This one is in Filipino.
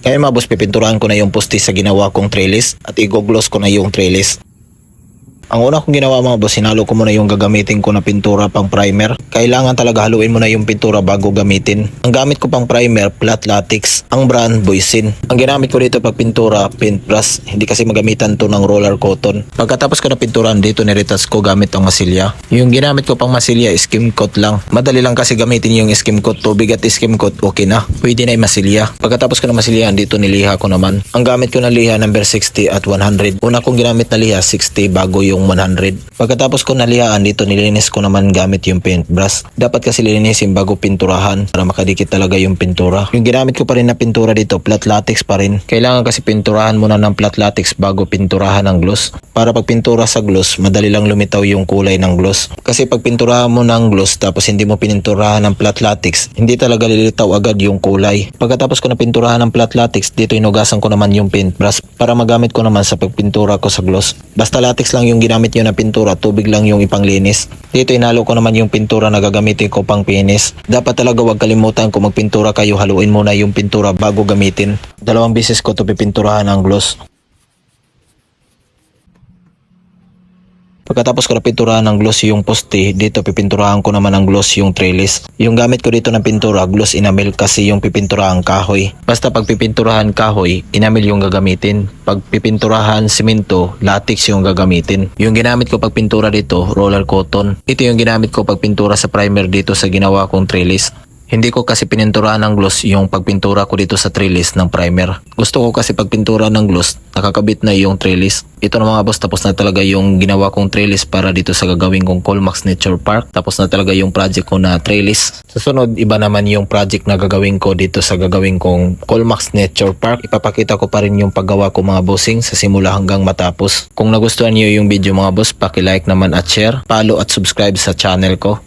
Kaya mga boss, pipinturahan ko na yung poste sa ginawa kong trellis at i-gloss ko na yung trellis. Ang una kong ginawa mga boss, sinalo ko muna yung gagamitin ko na pintura pang primer. Kailangan talaga haluin mo na yung pintura bago gamitin. Ang gamit ko pang primer, flat latex. Ang brand, Boysin. Ang ginamit ko dito pag pintura, paintbrush. Hindi kasi magamitan to ng roller cotton. Pagkatapos ko na pinturan dito, niretas ko gamit ang masilya. Yung ginamit ko pang masilya, skim coat lang. Madali lang kasi gamitin yung skim coat. Tubig at skim coat, okay na. Pwede na yung masilya. Pagkatapos ko na masilya, dito niliha ko naman. Ang gamit ko na liha, number 60 at 100. Una kong ginamit na liha, 60 bago yung 100. Pagkatapos ko nalihaan dito, nilinis ko naman gamit yung paintbrush. Dapat kasi linisin bago pinturahan para makadikit talaga yung pintura. Yung ginamit ko pa rin na pintura dito, flat latex pa rin. Kailangan kasi pinturahan muna ng flat latex bago pinturahan ng gloss. Para pag pintura sa gloss, madali lang lumitaw yung kulay ng gloss. Kasi pag pinturahan mo ng gloss tapos hindi mo pininturahan ng flat latex, hindi talaga lilitaw agad yung kulay. Pagkatapos ko na pinturahan ng flat latex, dito inugasan ko naman yung paintbrush para magamit ko naman sa pagpintura ko sa gloss. Basta latex lang yung ginamit nyo na pintura, tubig lang yung ipanglinis. Dito inalo ko naman yung pintura na gagamitin ko pang finish. Dapat talaga wag kalimutan kung magpintura kayo, haluin muna yung pintura bago gamitin. Dalawang beses ko to pipinturahan ang gloss. Pagkatapos ko na pinturahan ng gloss yung poste, dito pipinturahan ko naman ng gloss yung trellis. Yung gamit ko dito ng pintura, gloss enamel kasi yung pipinturahan kahoy. Basta pag pipinturahan kahoy, enamel yung gagamitin. Pag pipinturahan simento, latex yung gagamitin. Yung ginamit ko pag pintura dito, roller cotton. Ito yung ginamit ko pag pintura sa primer dito sa ginawa kong trellis. Hindi ko kasi pininturahan ng gloss yung pagpintura ko dito sa trellis ng primer. Gusto ko kasi pagpintura ng gloss, nakakabit na yung trellis. Ito na mga boss, tapos na talaga yung ginawa kong trellis para dito sa gagawin kong Colmax Nature Park. Tapos na talaga yung project ko na trellis. Susunod, iba naman yung project na gagawin ko dito sa gagawin kong Colmax Nature Park. Ipapakita ko pa rin yung paggawa ko mga bossing sa simula hanggang matapos. Kung nagustuhan niyo yung video mga boss, paki-like naman at share, follow at subscribe sa channel ko.